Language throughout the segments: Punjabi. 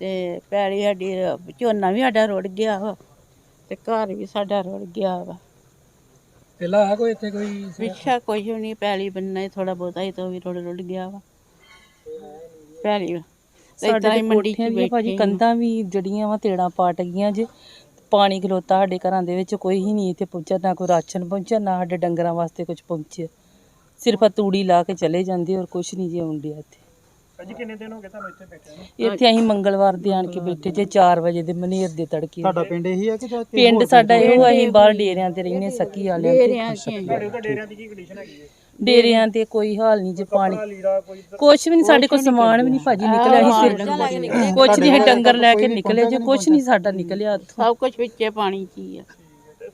ਤੇ ਪੈਲੀ ਸਾਡੀ ਝੋਨਾ ਵੀ ਸਾਡਾ ਰੁੜ ਗਿਆ ਵਾ ਤੇ ਘਰ ਵੀ ਸਾਡਾ ਰੁੜ ਗਿਆ ਵਾ। ਪਹਿਲਾਂ ਆ ਕੋਈ ਇੱਥੇ ਕੋਈ ਪਿੱਛਾ ਕੁਝ ਵੀ ਨਹੀਂ ਪੈਲੀ ਬੰਨਾ ਹੀ ਥੋੜਾ ਬਹੁਤਾ ਹੀ ਤੋਂ ਵੀ ਰੁੜ ਰੁੜ ਗਿਆ ਵਾ। ਪੈਲੀ ਤੇ ਹੀ ਮੰਡੀ ਚ ਦੀਆਂ ਭਾਜੀ ਬੈਠੇ ਕੰਧਾਂ ਵੀ ਜੜੀਆਂ ਵਾ ਤੇੜਾਂ ਪਾਟ ਗਈਆਂ ਜੇ। ਪਾਣੀ ਖਲੋਤਾ ਸਾਡੇ ਘਰਾਂ ਦੇ ਵਿੱਚ ਕੋਈ ਹੀ ਨਹੀਂ ਇੱਥੇ ਪਹੁੰਚਿਆ ਨਾ ਕੋਈ ਰਾਸ਼ਨ ਪਹੁੰਚਿਆ ਨਾ ਸਾਡੇ ਡੰਗਰਾਂ ਵਾਸਤੇ ਕੁਝ ਪਹੁੰਚਿਆ। ਸਿਰਫ ਤੂੜੀ ਲਾ ਕੇ ਚਲੇ ਜਾਂਦੇ ਔਰ ਕੁਝ ਨਹੀਂ ਜੇ ਆਉਂਦਿਆ ਇੱਥੇ। ਅਜੀ ਕਿੰਨੇ ਦਿਨ ਹੋ ਗਏ ਤੁਹਾਨੂੰ ਇੱਥੇ ਬੈਠੇ ਨੂੰ? ਇੱਥੇ ਅਸੀਂ ਮੰਗਲਵਾਰ ਦੇ ਆਣ ਕੇ ਬੈਠੇ ਜੇ 4 ਵਜੇ ਦੇ ਮਨੇਰ ਦੇ ਤੜਕੇ। ਤੁਹਾਡਾ ਪਿੰਡ ਇਹੀ ਹੈ ਕਿ ਜਾਂ ਪਿੰਡ ਸਾਡਾ ਇਹੋ ਅਸੀਂ ਬਾਹਰ ਡੇਰਿਆਂ ਤੇ ਰਹਿੰਦੇ ਸੱਕੀ ਵਾਲਿਆਂ ਤੇ। ਡੇਰਿਆਂ ਚ ਹੀ ਤੁਹਾਡੇ ਤਾਂ ਡੇਰਿਆਂ ਦੀ ਕੀ ਕੰਡੀਸ਼ਨ ਹੈਗੀ ਹੈ? ਡੇਰਿਆਂ ਤੇ ਕੋਈ ਹਾਲ ਨਹੀਂ ਜੇ ਪਾਣੀ। ਲੀੜਾ ਕੋਈ ਕੁਛ ਵੀ ਨਹੀਂ ਸਾਡੇ ਕੋਲ ਸਮਾਨ ਵੀ ਨਹੀਂ ਭਾਜੀ ਨਿਕਲਿਆ ਅਸੀਂ ਸਿਰ ਕੁਛ ਨਹੀਂ ਅਸੀਂ ਡੰਗਰ ਲੈ ਕੇ ਨਿਕਲੇ ਜੇ ਕੁਛ ਨਹੀਂ ਸਾਡਾ ਨਿਕਲਿਆ ਉੱਥੋਂ ਸਭ ਕੁਝ ਵਿੱਚੇ ਪਾਣੀ ਚ ਹੀ ਆ।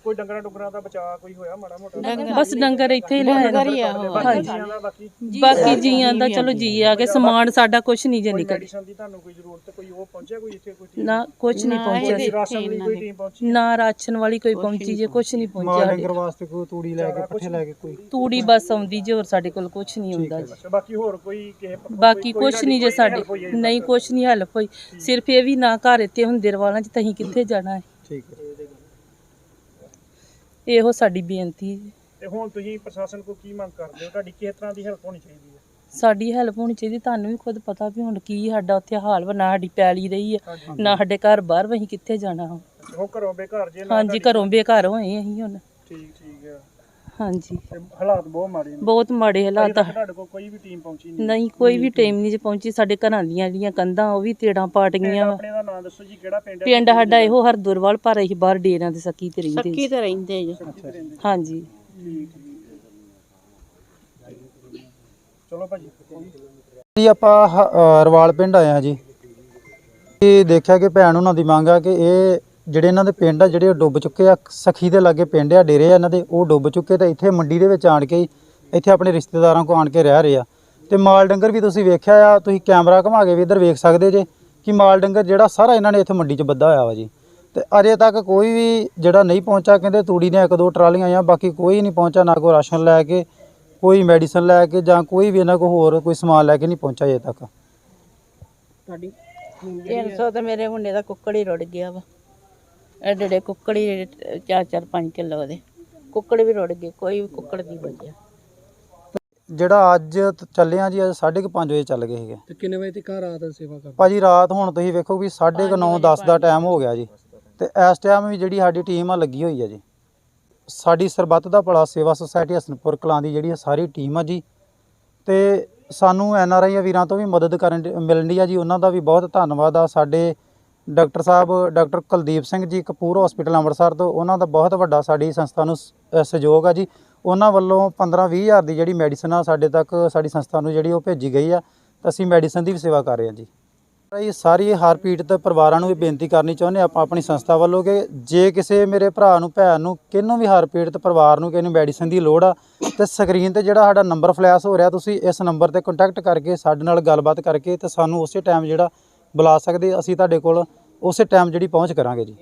ਕੋਈ ਡੰਗਰਾਂ ਡੁੰਗਰਾਂ ਦਾ ਬਚਾਅ ਕੋਈ ਹੋਇਆ ਮਾੜਾ ਮੋਟਾ? ਬਸ ਡੰਗਰ ਇੱਥੇ ਹੀ ਲੈ ਡੰਗਰ ਹੀ ਆ। ਹਾਂਜੀ। ਜੀਆਂ ਦਾ ਬਾਕੀ ਬਾਕੀ ਜੀਆਂ ਦਾ ਚਲੋ ਜੀ ਆ ਕੇ ਸਮਾਨ ਸਾਡਾ ਕੁਛ ਨਹੀਂ ਜੇ ਨਿਕਲ ਮੈਡੀਸਨ ਦੀ ਤੁਹਾਨੂੰ ਕੋਈ ਜ਼ਰੂਰਤ ਕੋਈ ਉਹ ਪਹੁੰਚਿਆ ਕੋਈ ਇੱਥੇ ਕੋਈ team? ਨਾ ਕੁਛ ਨਹੀਂ ਪਹੁੰਚਿਆ ਕੋਈ ਰਾਸ਼ਨ ਦੀ ਕੋਈ ਟੀਮ ਪਹੁੰਚੀ? ਨਾ ਰਾਸ਼ਨ ਵਾਲੀ ਕੋਈ ਪਹੁੰਚੀ ਜੇ ਕੁਛ ਨਹੀਂ ਮਾਲ ਪਹੁੰਚਿਆ ਡੰਗਰ ਵਾਸਤੇ ਕੋਈ ਤੂੜੀ ਲੈ ਕੇ ਪੱਠੇ ਲੈ ਕੇ ਕੋਈ? ਤੂੜੀ ਬਸ ਆਉਂਦੀ ਜੇ ਹੋਰ ਸਾਡੇ ਕੋਲ ਕੁਛ ਨਹੀਂ ਹੁੰਦਾ ਜੀ। ਅੱਛਾ ਬਾਕੀ ਹੋਰ ਕੋਈ ਕਿਸੇ ਪੱਖੋਂ ਬਾਕੀ ਕੁਛ ਨਹੀਂ ਜੇ ਸਾਡੇ। ਨਹੀਂ ਕੁਛ ਨਹੀਂ ਹੈਲਪ ਹੋਈ। ਸਿਰਫ ਇਹ ਵੀ ਨਾ ਘਰ ਇੱਥੇ ਹੁੰਦੇ ਰਵਾਲਾਂ ਚ ਤਾਂ ਅਸੀਂ ਕਿੱਥੇ ਜਾਣਾ ਹੈ? ਠੀਕ ਹੈ। ਇਹੋ ਸਾਡੀ ਬੇਨਤੀ ਹੈ ਤੇ ਹੁਣ ਤੁਸੀਂ ਪ੍ਰਸ਼ਾਸਨ ਕੋ ਕੀ ਮੰਗ ਕਰਦੇ ਹੋ? ਤੁਹਾਡੀ ਕਿਸ ਤਰ੍ਹਾਂ ਦੀ ਹੈਲਪ ਹੋਣੀ ਚਾਹੀਦੀ ਹੈ? ਸਾਡੀ ਹੈਲਪ ਹੋਣੀ ਚਾਹੀਦੀ ਤੁਹਾਨੂੰ ਵੀ ਖੁਦ ਪਤਾ ਵੀ ਹੁਣ ਕੀ ਸਾਡਾ ਉੱਥੇ ਹਾਲ ਵਾ ਨਾ ਸਾਡੀ ਪੈਲੀ ਰਹੀ ਹੈ ਨਾ ਸਾਡੇ ਘਰ ਬਾਹਰ ਵੀ ਅਸੀਂ ਕਿੱਥੇ ਜਾਣਾ ਹੁਣ। ਉਹ ਘਰੋਂ ਬੇਘਰ ਜੇ ਨਾ ਹਾਂਜੀ ਘਰੋਂ ਬੇਘਰ ਹੋਏ ਅਸੀਂ ਹੁਣ। ਠੀਕ ਠੀਕ ਹੈ ਹਾਂਜੀ। ਤੇ ਹਾਲਾਤ ਬਹੁਤ ਮਾੜੇ ਨੇ। ਬਹੁਤ ਮਾੜੇ ਹਾਲਾਤ ਆ। ਤੁਹਾਡੇ ਕੋਲ ਕੋਈ ਵੀ ਟੀਮ ਪਹੁੰਚੀ ਨਹੀਂ। ਨਹੀਂ ਕੋਈ ਵੀ ਟਾਈਮ ਨਹੀਂ ਜੇ ਪਹੁੰਚੀ। ਸਾਡੇ ਘਰਾਂ ਦੀਆਂ ਜਿਹੜੀਆਂ ਕੰਧਾਂ ਉਹ ਵੀ ਤੇੜਾਂ ਪਾਟ ਗਈਆਂ ਵਾ ਆਪਣੇ ਦਾ ਨਾਮ ਦੱਸੋ ਜੀ ਕਿਹੜਾ ਪਿੰਡ ਹੈ? ਪਿੰਡ ਸਾਡਾ ਇਹੋ ਹਰਦੁਰਵਾਲ ਪਰ ਅਸੀਂ ਬਾਹਰ ਡੇਰਿਆਂ ਦੇ ਸੱਕੀ ਤੇ ਰਹਿੰਦੇ ਸੱਕੀ ਤੇ ਰਹਿੰਦੇ ਜੋ। ਹਾਂਜੀ। ਚਲੋ ਭਾਜੀ। ਜੀ ਆਪਾਂ ਹ- ਅ, ਰਵਾਲ ਪਿੰਡ ਆਏ ਆ ਜੀ। ਇਹ ਦੇਖਿਆ ਕਿ ਭੈਣ ਉਹਨਾਂ ਦੀ ਮੰਗ ਆ ਕਿ ਇਹ ਜਿਹੜੇ ਇਹਨਾਂ ਦੇ ਪਿੰਡ ਆ ਜਿਹੜੇ ਉਹ ਡੁੱਬ ਚੁੱਕੇ ਆ ਸਖੀ ਦੇ ਲਾਗੇ ਪਿੰਡ ਆ ਡੇਰੇ ਆ ਇਹਨਾਂ ਦੇ ਉਹ ਡੁੱਬ ਚੁੱਕੇ ਤੇ ਇੱਥੇ ਮੰਡੀ ਦੇ ਵਿੱਚ ਆਣ ਕੇ ਹੀ ਇੱਥੇ ਆਪਣੇ ਰਿਸ਼ਤੇਦਾਰਾਂ ਕੋ ਆਣ ਕੇ ਰਹਿ ਰਹੇ ਆ। ਤੇ ਮਾਲ ਡੰਗਰ ਵੀ ਤੁਸੀਂ ਵੇਖਿਆ ਆ ਤੁਸੀਂ ਕੈਮਰਾ ਘੁਮਾ ਕੇ ਵੀ ਇੱਧਰ ਵੇਖ ਸਕਦੇ ਜੇ ਕਿ ਮਾਲ ਡੰਗਰ ਜਿਹੜਾ ਸਾਰਾ ਇਹਨਾਂ ਨੇ ਇੱਥੇ ਮੰਡੀ 'ਚ ਬੱਧਾ ਹੋਇਆ ਵਾ ਜੀ। ਤੇ ਅਜੇ ਤੱਕ ਕੋਈ ਵੀ ਜਿਹੜਾ ਨਹੀਂ ਪਹੁੰਚਾ ਕਹਿੰਦੇ ਤੂੜੀ ਦੀਆਂ ਇੱਕ ਦੋ ਟਰਾਲੀਆਂ ਆਈਆਂ ਬਾਕੀ ਕੋਈ ਨਹੀਂ ਪਹੁੰਚਾ ਨਾ ਕੋਈ ਰਾਸ਼ਨ ਲੈ ਕੇ ਕੋਈ ਮੈਡੀਸਨ ਲੈ ਕੇ ਜਾਂ ਕੋਈ ਵੀ ਇਹਨਾਂ ਕੋ ਹੋਰ ਕੋਈ ਸਮਾਨ ਲੈ ਕੇ ਨਹੀਂ ਪਹੁੰਚਾ ਅਜੇ ਤੱਕ। ਤੁਹਾਡੀ 300 ਤੇ ਮੇਰੇ ਮੁੰਡੇ ਦਾ ਕੁੱਕੜ ਹੀ ਰੁੜ ਗਿਆ ਵਾ। ਐਡੇ ਐਡੇ ਕੁੱਕੜ ਹੀ 4-4 5 ਕਿਲੋ ਦੇ ਕੁੱਕੜ ਵੀ ਰੁੜ ਗਏ ਕੋਈ ਵੀ ਕੁੱਕੜ ਨਹੀਂ ਬਚਿਆ। ਜਿਹੜਾ ਅੱਜ ਤ- ਚੱਲੇ ਆ ਜੀ ਅੱਜ 5:30 ਵਜੇ ਚੱਲ ਗਏ ਸੀਗੇ। ਤੇ ਕਿੰਨੇ ਵਜੇ ਤੱਕ ਰਾਤ ਸੇਵਾ ਕਰ ਭਾਜੀ ਰਾਤ ਹੁਣ ਤੁਸੀਂ ਵੇਖੋ ਵੀ 9:30 10 ਦਾ ਟਾਈਮ ਹੋ ਗਿਆ ਜੀ। ਤੇ ਇਸ ਟਾਈਮ ਵੀ ਜਿਹੜੀ ਸਾਡੀ ਟੀਮ ਆ ਲੱਗੀ ਹੋਈ ਆ ਜੀ। ਸਾਡੀ ਸਰਬੱਤ ਦਾ ਭਲਾ ਸੇਵਾ ਸੁਸਾਇਟੀ ਹਸਨਪੁਰ ਕਲਾਂ ਦੀ ਜਿਹੜੀ ਆ ਸਾਰੀ ਟੀਮ ਆ ਜੀ। ਤੇ ਸਾਨੂੰ ਐਨ ਆਰ ਆਈ ਵੀਰਾਂ ਤੋਂ ਵੀ ਮਦਦ ਕਰਨ ਮਿਲਣ ਦੀ ਆ ਜੀ। ਉਹਨਾਂ ਦਾ ਵੀ ਬਹੁਤ ਧੰਨਵਾਦ ਆ। ਸਾਡੇ ਡਾਕਟਰ ਸਾਹਿਬ, ਡਾਕਟਰ ਕੁਲਦੀਪ ਸਿੰਘ ਜੀ ਕਪੂਰ ਹਸਪੀਟਲ ਅੰਮ੍ਰਿਤਸਰ ਤੋਂ, ਉਹਨਾਂ ਦਾ ਬਹੁਤ ਵੱਡਾ ਸਾਡੀ ਸੰਸਥਾ ਨੂੰ ਸਹਿਯੋਗ ਆ ਜੀ। ਉਹਨਾਂ ਵੱਲੋਂ 15-20 ਹਜ਼ਾਰ ਦੀ ਜਿਹੜੀ ਮੈਡੀਸਨ ਆ ਸਾਡੇ ਤੱਕ, ਸਾਡੀ ਸੰਸਥਾ ਨੂੰ ਜਿਹੜੀ ਉਹ ਭੇਜੀ ਗਈ ਆ। ਤਾਂ ਅਸੀਂ ਮੈਡੀਸਨ ਦੀ ਵੀ ਸੇਵਾ ਕਰ ਰਹੇ ਹਾਂ ਜੀ। ਇਹ ਸਾਰੀ ਹਾਰ ਪੀੜਤ ਪਰਿਵਾਰਾਂ ਨੂੰ ਵੀ ਬੇਨਤੀ ਕਰਨੀ ਚਾਹੁੰਦੇ ਆਪਾਂ ਆਪਣੀ ਸੰਸਥਾ ਵੱਲੋਂ ਕਿ ਜੇ ਕਿਸੇ ਮੇਰੇ ਭਰਾ ਨੂੰ, ਭੈਣ ਨੂੰ ਕਿਹਨੂੰ ਵੀ ਹਾਰ ਪੀੜਤ ਪਰਿਵਾਰ ਨੂੰ ਕਿਹਨੂੰ ਮੈਡੀਸਨ ਦੀ ਲੋੜ ਆ, ਤੇ ਸਕਰੀਨ ਤੇ ਜਿਹੜਾ ਸਾਡਾ ਨੰਬਰ ਫਲੈਸ਼ ਹੋ ਰਿਹਾ, ਤੁਸੀਂ ਇਸ ਨੰਬਰ ਤੇ ਕੰਟੈਕਟ ਕਰਕੇ ਸਾਡੇ ਨਾਲ ਗੱਲਬਾਤ ਕਰਕੇ ਤੇ ਸਾਨੂੰ ਉਸੇ ਟਾਈਮ ਜਿਹੜਾ ਬੁਲਾ ਸਕਦੇ, ਅਸੀਂ ਤੁਹਾਡੇ ਕੋਲ ਉਸੇ ਟਾਈਮ ਜਿਹੜੀ ਪਹੁੰਚ ਕਰਾਂਗੇ ਜੀ।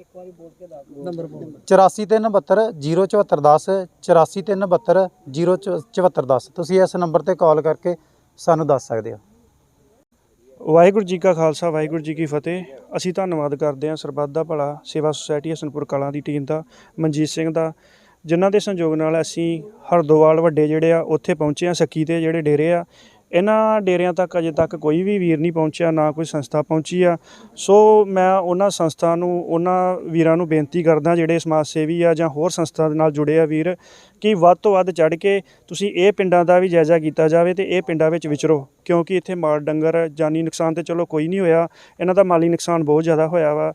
ਨੰਬਰ 8432 07410 8432 07410 ਤੁਸੀਂ ਇਸ ਨੰਬਰ ਤੇ ਕਾਲ ਕਰਕੇ ਸਾਨੂੰ ਦੱਸ ਸਕਦੇ ਹੋ। ਵਾਹਿਗੁਰੂ ਜੀ ਕਾ ਖਾਲਸਾ, ਵਾਹਿਗੁਰੂ ਜੀ ਕੀ ਫਤਿਹ। ਅਸੀਂ ਧੰਨਵਾਦ ਕਰਦੇ ਹਾਂ ਸਰਬੱਤ ਦਾ ਭਲਾ, ਸੇਵਾ ਸੁਸਾਇਟੀ ਹਸਨਪੁਰ ਕਲਾਂ ਦੀ ਟੀਮ ਦਾ, ਮਨਜੀਤ ਸਿੰਘ ਦਾ, ਜਿਨ੍ਹਾਂ ਦੇ ਸੰਯੋਗ ਨਾਲ ਅਸੀਂ ਹਰਦੋਵਾਲ ਵੱਡੇ ਜਿਹੜੇ ਆ, ਉੱਥੇ ਪਹੁੰਚੇ ਆ ਸੱਕੀ ਤੇ ਜਿਹੜੇ ਡੇਰੇ ਆ। ਇਹਨਾਂ ਡੇਰਿਆਂ ਤੱਕ ਅਜੇ ਤੱਕ ਕੋਈ ਵੀ ਵੀਰ ਨਹੀਂ ਪਹੁੰਚਿਆ, ਨਾ ਕੋਈ ਸੰਸਥਾ ਪਹੁੰਚੀ ਆ। ਸੋ ਮੈਂ ਉਹਨਾਂ ਸੰਸਥਾ ਨੂੰ, ਉਹਨਾਂ ਵੀਰਾਂ ਨੂੰ ਬੇਨਤੀ ਕਰਦਾ, ਜਿਹੜੇ ਸਮਾਜ ਸੇਵੀ ਆ ਜਾਂ ਹੋਰ ਸੰਸਥਾ ਦੇ ਨਾਲ ਜੁੜੇ ਆ ਵੀਰ, ਕਿ ਵੱਧ ਤੋਂ ਵੱਧ ਚੜ ਕੇ ਤੁਸੀਂ ਇਹ ਪਿੰਡਾਂ ਦਾ ਵੀ ਜਾਇਜ਼ਾ ਕੀਤਾ ਜਾਵੇ ਤੇ ਇਹ ਪਿੰਡਾਂ ਵਿੱਚ ਵਿਚਰੋ। ਕਿਉਂਕਿ ਇੱਥੇ ਮਾਲ ਡੰਗਰ ਜਾਨੀ ਨੁਕਸਾਨ ਤੇ ਚਲੋ ਕੋਈ ਨਹੀਂ ਹੋਇਆ। ਇਹਨਾਂ ਦਾ ਮਾਲੀ ਨੁਕਸਾਨ ਬਹੁਤ ਜ਼ਿਆਦਾ ਹੋਇਆ ਵਾ।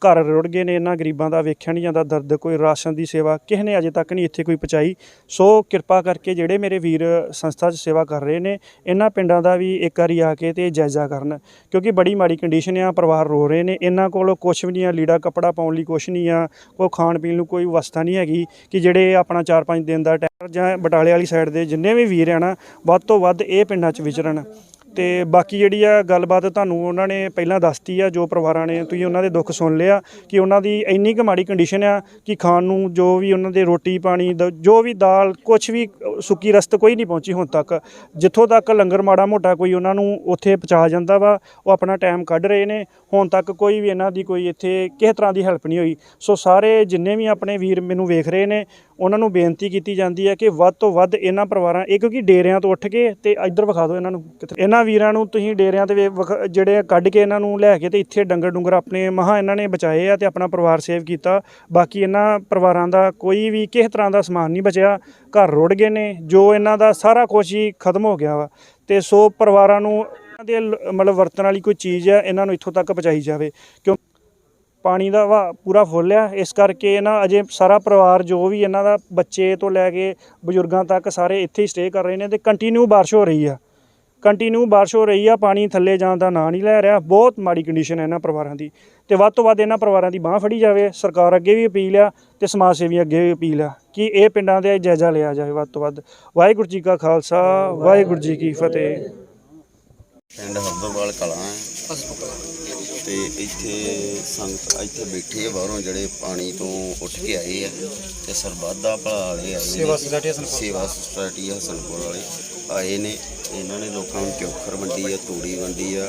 ਘਰ ਰੁੜ ਗਏ ਨੇ, ਇਹਨਾਂ ਗਰੀਬਾਂ ਦਾ ਵੇਖਿਆ ਨਹੀਂ ਜਾਂਦਾ, ਦਰਦ ਕੋਈ ਰਾਸ਼ਨ ਦੀ ਸੇਵਾ ਕਿਸੇ ਨੇ ਅਜੇ ਤੱਕ ਨਹੀਂ ਇੱਥੇ ਕੋਈ ਪਹੁੰਚਾਈ। ਸੋ ਕਿਰਪਾ ਕਰਕੇ ਜਿਹੜੇ ਮੇਰੇ ਵੀਰ ਸੰਸਥਾ 'ਚ ਸੇਵਾ ਕਰ ਰਹੇ ਨੇ, ਇਹਨਾਂ ਪਿੰਡਾਂ ਦਾ ਵੀ ਇੱਕ ਵਾਰੀ ਆ ਕੇ ਤੇ ਜਾਇਜ਼ਾ ਕਰਨ। ਕਿਉਂਕਿ ਬੜੀ ਮਾੜੀ ਕੰਡੀਸ਼ਨ ਆ, ਪਰਿਵਾਰ ਰੋ ਰਹੇ ਨੇ। ਇਹਨਾਂ ਕੋਲ ਕੁਛ ਵੀ ਨਹੀਂ ਆ, ਲੀੜਾ ਕੱਪੜਾ ਪਾਉਣ ਲਈ ਕੁਛ ਨਹੀਂ ਆ, ਕੋਈ ਖਾਣ ਪੀਣ ਨੂੰ ਕੋਈ ਵਸਤਾ ਨਹੀਂ ਹੈਗੀ ਕਿ ਜਿਹੜੇ ਆਪਣਾ 4-5 ਦਿਨ ਦਾ ਟਾਈਮ ਜਾਂ ਬਟਾਲੇ ਵਾਲੀ ਸਾਈਡ ਦੇ ਜਿੰਨੇ ਵੀ ਵੀਰ ਆ ਨਾ, ਵੱਧ ਤੋਂ ਵੱਧ ਇਹ ਪਿੰਡਾਂ 'ਚ ਵਿਚਰਨ। ਤੇ ਬਾਕੀ ਜਿਹੜੀ ਆ ਗੱਲਬਾਤ ਤੁਹਾਨੂੰ ਉਹਨਾਂ ਨੇ ਪਹਿਲਾਂ ਦੱਸਤੀ ਆ, ਜੋ ਪਰਿਵਾਰਾਂ ਨੇ ਤੁਸੀਂ ਉਹਨਾਂ ਦੇ ਦੁੱਖ ਸੁਣ ਲਿਆ, ਕਿ ਉਹਨਾਂ ਦੀ ਇੰਨੀ ਕੁ ਮਾੜੀ ਕੰਡੀਸ਼ਨ ਆ ਕਿ ਖਾਣ ਨੂੰ ਜੋ ਵੀ ਉਹਨਾਂ ਦੇ ਰੋਟੀ ਪਾਣੀ, ਦ- ਜੋ ਵੀ ਦਾਲ ਕੁਝ ਵੀ ਸੁੱਕੀ ਰਸਤ ਕੋਈ ਨਹੀਂ ਪਹੁੰਚੀ ਹੁਣ ਤੱਕ। ਜਿੱਥੋਂ ਤੱਕ ਲੰਗਰ ਮਾੜਾ ਮੋਟਾ ਕੋਈ ਉਹਨਾਂ ਨੂੰ ਉੱਥੇ ਪਹੁੰਚਾ ਜਾਂਦਾ ਵਾ, ਉਹ ਆਪਣਾ ਟਾਈਮ ਕੱਢ ਰਹੇ ਨੇ। ਹੁਣ ਤੱਕ ਕੋਈ ਵੀ ਇਹਨਾਂ ਦੀ ਕੋਈ ਇੱਥੇ ਕਿਸੇ ਤਰ੍ਹਾਂ ਦੀ ਹੈਲਪ ਨਹੀਂ ਹੋਈ। ਸੋ ਸਾਰੇ ਜਿੰਨੇ ਵੀ ਆਪਣੇ ਵੀਰ ਮੈਨੂੰ ਵੇਖ ਰਹੇ ਨੇ, ਉਹਨਾਂ ਨੂੰ ਬੇਨਤੀ ਕੀਤੀ ਜਾਂਦੀ ਹੈ ਕਿ ਵੱਧ ਤੋਂ ਵੱਧ ਇਹਨਾਂ ਪਰਿਵਾਰਾਂ ਇਹ ਕਿਉਂਕਿ ਡੇਰਿਆਂ ਤੋਂ ਉੱਠ ਕੇ ਤੇ ਇੱਧਰ ਵਿਖਾ ਦਿਓ ਇਹਨਾਂ ਨੂੰ ਕਿੱਥੇ- ਇਹਨਾਂ ਇਹਨਾਂ ਵੀਰਾਂ ਨੂੰ ਤੁਸੀਂ ਡੇਰਿਆਂ ਤੇ ਵੇ- ਵਿਖ- ਜਿਹੜੇ ਕੱਢ ਕੇ ਇਹਨਾਂ ਨੂੰ ਲੈ ਕੇ ਤੇ ਇੱਥੇ ਡੰਗਰ ਡੁੰਗਰ ਆਪਣੇ ਮਹਾ ਇਹਨਾਂ ਨੇ ਬਚਾਏ ਆ ਤੇ ਆਪਣਾ ਪਰਿਵਾਰ ਸੇਵ ਕੀਤਾ। ਬਾਕੀ ਇਹਨਾਂ ਪਰਿਵਾਰਾਂ ਦਾ ਕੋਈ ਵੀ ਕਿਸੇ ਤਰ੍ਹਾਂ ਦਾ ਸਮਾਨ ਨਹੀਂ ਬਚਿਆ। ਘਰ ਰੁੜ ਗਏ ਨੇ, ਜੋ ਇਹਨਾਂ ਦਾ ਸਾਰਾ ਕੁਝ ਹੀ ਖਤਮ ਹੋ ਗਿਆ ਵਾ। ਤੇ ਸੋ ਪਰਿਵਾਰਾਂ ਨੂੰ ਇਹਨਾਂ ਦੇ ਮਤਲਬ ਵਰਤਣ ਵਾਲੀ ਕੋਈ ਚੀਜ਼ ਹੈ ਇਹਨਾਂ ਨੂੰ ਇੱਥੋਂ ਤੱਕ ਪਹੁੰਚਾਈ ਜਾਵੇ। ਕਿਉਂ ਪਾਣੀ ਦਾ ਵਾ ਪੂਰਾ ਫੁੱਲ ਆ, ਇਸ ਕਰਕੇ ਇਹਨਾਂ ਅਜੇ ਸਾਰਾ ਪਰਿਵਾਰ ਜੋ ਵੀ ਇਹਨਾਂ ਦਾ ਬੱਚੇ ਤੋਂ ਲੈ ਕੇ ਬਜ਼ੁਰਗਾਂ ਤੱਕ ਸਾਰੇ ਇੱਥੇ ਹੀ ਸਟੇ ਕਰ ਰਹੇ ਨੇ ਤੇ ਕੰਟੀਨਿਊ ਬਾਰਿਸ਼ ਹੋ ਰਹੀ ਆ। ਕੰਟੀਨਿਊ ਬਾਰਿਸ਼ ਹੋ ਰਹੀ ਆ ਪਾਣੀ ਥੱਲੇ ਜਾਣ ਦਾ ਨਾਂ ਨਹੀਂ ਲੈ ਰਿਹਾ। ਬਹੁਤ ਮਾੜੀ ਕੰਡੀਸ਼ਨ ਹੈ ਇਹਨਾਂ ਪਰਿਵਾਰਾਂ ਦੀ। ਤੇ ਵੱਧ ਤੋਂ ਵੱਧ ਇਹਨਾਂ ਪਰਿਵਾਰਾਂ ਦੀ ਬਾਹ ਫੜੀ ਜਾਵੇ ਸਰਕਾਰ ਅੱਗੇ ਵੀ ਅਪੀਲ ਆ ਤੇ ਸਮਾਜ ਸੇਵੀ ਅੱਗੇ ਵੀ ਅਪੀਲ ਆ ਕਿ ਇਹ ਪਿੰਡਾਂ ਦੇ ਜਾਇਜ਼ਾ ਲਿਆ ਜਾਵੇ ਵੱਧ ਤੋਂ ਵੱਧ। ਵਾਹਿਗੁਰੂ ਜੀ ਕਾ ਖਾਲਸਾ ਵਾਹਿਗੁਰੂ ਜੀ ਕੀ ਫਤਿਹ। ਪਿੰਡ ਹਰਦੋਵਾਲ ਕਲਾਂ ਹੈ। ਤੇ ਇੱਥੇ ਸੰਗਤ ਇੱਥੇ ਬੈਠੇ ਆ ਬਾਹਰੋਂ ਜਿਹੜੇ ਪਾਣੀ ਤੋਂ ਉੱਠ ਕੇ ਆਏ ਆ। ਤੇ ਸਰਬੱਤ ਦਾ ਭਲਾ ਵਾਲੇ ਆਏ ਸੇਵਾ ਸੁਸਾਇਟੀ ਹਸਨਪੁਰ। ਸੇਵਾ ਸੁਸਾਇਟੀ ਹਸਨਪੁਰ ਵਾਲੇ। ਆਏ ਨੇ ਇਹਨਾਂ ਨੇ ਲੋਕਾਂ ਨੂੰ ਚੋਖਰ ਵੰਡੀ ਆ ਤੂੜੀ ਵੰਡੀ ਆ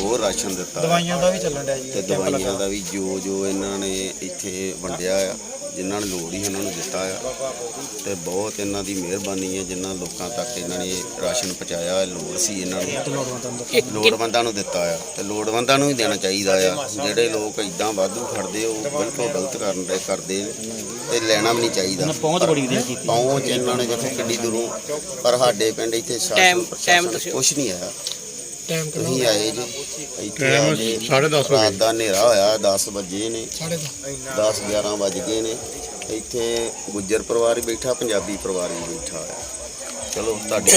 ਹੋਰ ਰਾਸ਼ਨ ਦਿੱਤਾ। ਦਵਾਈਆਂ ਦਾ ਵੀ ਚੱਲਣ ਡਿਆ ਜੀ ਤੇ ਦਵਾਈਆਂ ਦਾ ਵੀ ਜੋ ਜੋ ਇਹਨਾਂ ਨੇ ਇੱਥੇ ਵੰਡਿਆ ਆ ਜਿਨ੍ਹਾਂ ਨੂੰ ਲੋੜ ਹੀ ਉਹਨਾਂ ਨੂੰ ਦਿੱਤਾ ਆ। ਤੇ ਬਹੁਤ ਇਹਨਾਂ ਦੀ ਮਿਹਰਬਾਨੀ ਹੈ ਜਿਨ੍ਹਾਂ ਲੋਕਾਂ ਤੱਕ ਇਹਨਾਂ ਨੇ ਰਾਸ਼ਨ ਪਹੁੰਚਾਇਆ ਲੋੜ ਸੀ ਇਹਨਾਂ ਨੂੰ। ਲੋੜਵੰਦਾਂ ਨੂੰ ਦਿੱਤਾ। ਆ ਤੇ ਲੋੜਵੰਦਾਂ ਨੂੰ ਹੀ ਦੇਣਾ ਚਾਹੀਦਾ ਆ। ਜਿਹੜੇ ਲੋਕ ਇਦਾਂ ਵਾਧੂ ਖੜਦੇ ਉਹ ਬਿਲਕੁਲ ਗਲਤ ਕਰਨ ਦੇ ਕਰਦੇ ਨੇ। ਤੇ ਲੈਣਾ ਵੀ ਨਹੀਂ ਚਾਹੀਦਾ। ਪਹੁੰਚ ਬੜੀ ਵਧੀਆ ਕੀਤੀ। ਪਹੁੰਚ ਇਹਨਾਂ ਨੇ ਦੇਖੋ ਕਿੰਨੀ ਦੂਰੋਂ ਪਰ ਸਾਡੇ ਪਿੰਡ ਇੱਥੇ ਸ਼ਾਸਨ ਪ੍ਰਸ਼ਾਸਨ ਕੁਛ ਨਹੀਂ ਆਇਆ। ਟਾਈਮ ਤੁਸੀਂ ਆਏ ਜੀ। ਇੱਥੇ ਆ ਕੇ 10:30 ਰਾਤ ਦਾ ਹਨੇਰਾ ਹੋਇਆ 10 ਵਜੇ ਨੇ। 10 11 ਵੱਜ ਗਏ ਨੇ। ਇੱਥੇ ਗੁੱਜਰ ਪਰਿਵਾਰ ਵੀ ਬੈਠਾ ਪੰਜਾਬੀ ਪਰਿਵਾਰ ਵੀ ਬੈਠਾ ਆ ਚਲੋ ਤੁਹਾਡੇ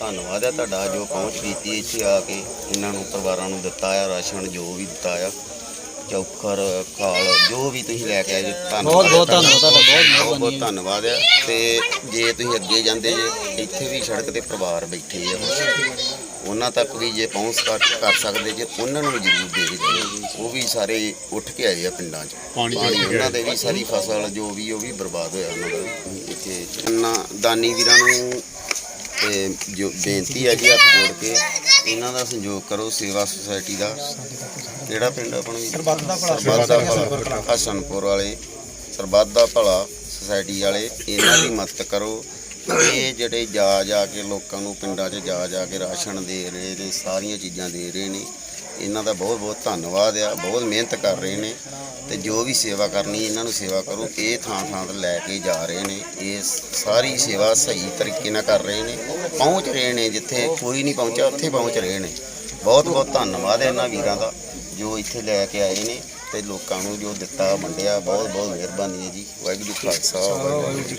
ਧੰਨਵਾਦ ਹੈ ਤੁਹਾਡਾ ਜੋ ਪਹੁੰਚ ਕੀਤੀ ਇੱਥੇ ਆ ਕੇ। ਇਹਨਾਂ ਨੂੰ ਪਰਿਵਾਰਾਂ ਨੂੰ ਦਿੱਤਾ ਆ ਰਾਸ਼ਨ ਜੋ ਵੀ ਦਿੱਤਾ ਆ। ਚੌਖਰ ਖਾਲ ਜੋ ਵੀ ਤੁਸੀਂ ਲੈ ਕੇ ਆਏ ਜੀ ਧੰਨਵਾਦ। ਬਹੁਤ ਬਹੁਤ ਧੰਨਵਾਦ ਤੁਹਾਡਾ ਬਹੁਤ ਬਹੁਤ ਧੰਨਵਾਦ ਹੈ। ਤੇ ਜੇ ਤੁਸੀਂ ਅੱਗੇ ਜਾਂਦੇ ਜੇ ਇੱਥੇ ਵੀ ਸੜਕ ਤੇ ਪਰਿਵਾਰ ਬੈਠੇ ਆ। ਉਹਨਾਂ ਤੱਕ ਵੀ ਜੇ ਪਹੁੰਚ ਕਰ ਕਰ ਸਕਦੇ ਜੇ ਉਹਨਾਂ ਨੂੰ ਵੀ ਜ਼ਰੂਰ ਦੇ ਦਿਓ ਉਹ ਵੀ ਸਾਰੇ ਉੱਠ ਕੇ ਆਏ ਆ ਪਿੰਡਾਂ 'ਚ। ਪਾਣੀ ਉਹਨਾਂ ਦੇ ਵੀ ਸਾਰੀ ਫਸਲ ਜੋ ਵੀ ਉਹ ਵੀ ਬਰਬਾਦ ਹੋਇਆ ਉਹਨਾਂ ਦਾ। ਵੀ। ਇੱਥੇ ਇਹਨਾਂ ਦਾਨੀ ਵੀਰਾਂ ਨੂੰ ਤੇ ਜੋ ਬੇਨਤੀ ਹੈ ਜੀ ਹੱਥ ਜੋੜ ਕੇ ਇਹਨਾਂ ਦਾ ਸੰਯੋਗ ਕਰੋ ਸੇਵਾ ਸੁਸਾਇਟੀ ਦਾ। ਕਿਹੜਾ ਪਿੰਡ ਆਪਣਾ ਸਰਬੱਤ ਦਾ ਭਲਾ। ਸਰਬੱਤ ਦਾ ਭਲਾ। ਹਸਨਪੁਰ ਵਾਲੇ ਸਰਬੱਤ ਦਾ ਭਲਾ ਸੁਸਾਇਟੀ ਵਾਲੇ ਇਹਨਾਂ ਦੀ ਮਦਦ ਕਰੋ। ਇਹ ਜਿਹੜੇ ਜਾ ਜਾ ਕੇ ਲੋਕਾਂ ਨੂੰ ਪਿੰਡਾਂ 'ਚ ਜਾ ਜਾ ਕੇ ਰਾਸ਼ਨ ਦੇ ਰਹੇ ਨੇ ਸਾਰੀਆਂ ਚੀਜ਼ਾਂ ਦੇ ਰਹੇ ਨੇ। ਇਹਨਾਂ ਦਾ ਬਹੁਤ ਬਹੁਤ ਧੰਨਵਾਦ ਆ ਬਹੁਤ ਮਿਹਨਤ ਕਰ ਰਹੇ ਨੇ। ਤੇ ਜੋ ਵੀ ਸੇਵਾ ਕਰਨੀ ਇਹਨਾਂ ਨੂੰ ਸੇਵਾ ਕਰੋ। ਇਹ ਥਾਂ ਥਾਂ ਤੇ ਲੈ ਕੇ ਜਾ ਰਹੇ ਨੇ। ਇਹ ਸਾਰੀ ਸੇਵਾ ਸਹੀ ਤਰੀਕੇ ਨਾਲ ਕਰ ਰਹੇ ਨੇ। ਪਹੁੰਚ ਰਹੇ ਨੇ ਜਿੱਥੇ ਕੋਈ ਨਹੀਂ ਪਹੁੰਚਿਆ ਉੱਥੇ ਪਹੁੰਚ ਰਹੇ ਨੇ। ਬਹੁਤ ਬਹੁਤ ਧੰਨਵਾਦ ਹੈ ਇਹਨਾਂ ਵੀਰਾਂ ਦਾ। ਜੋ ਇੱਥੇ ਲੈ ਕੇ ਆਏ ਨੇ ਤੇ ਲੋਕਾਂ ਨੂੰ ਜੋ ਦਿੱਤਾ, ਵੰਡਿਆ ਬਹੁਤ ਬਹੁਤ ਮਿਹਰਬਾਨੀ ਹੈ ਜੀ। ਵਾਹਿਗੁਰੂ ਖਾਲਸਾ, ਵਾਹਿਗੁਰੂ ਜੀ ਕੀ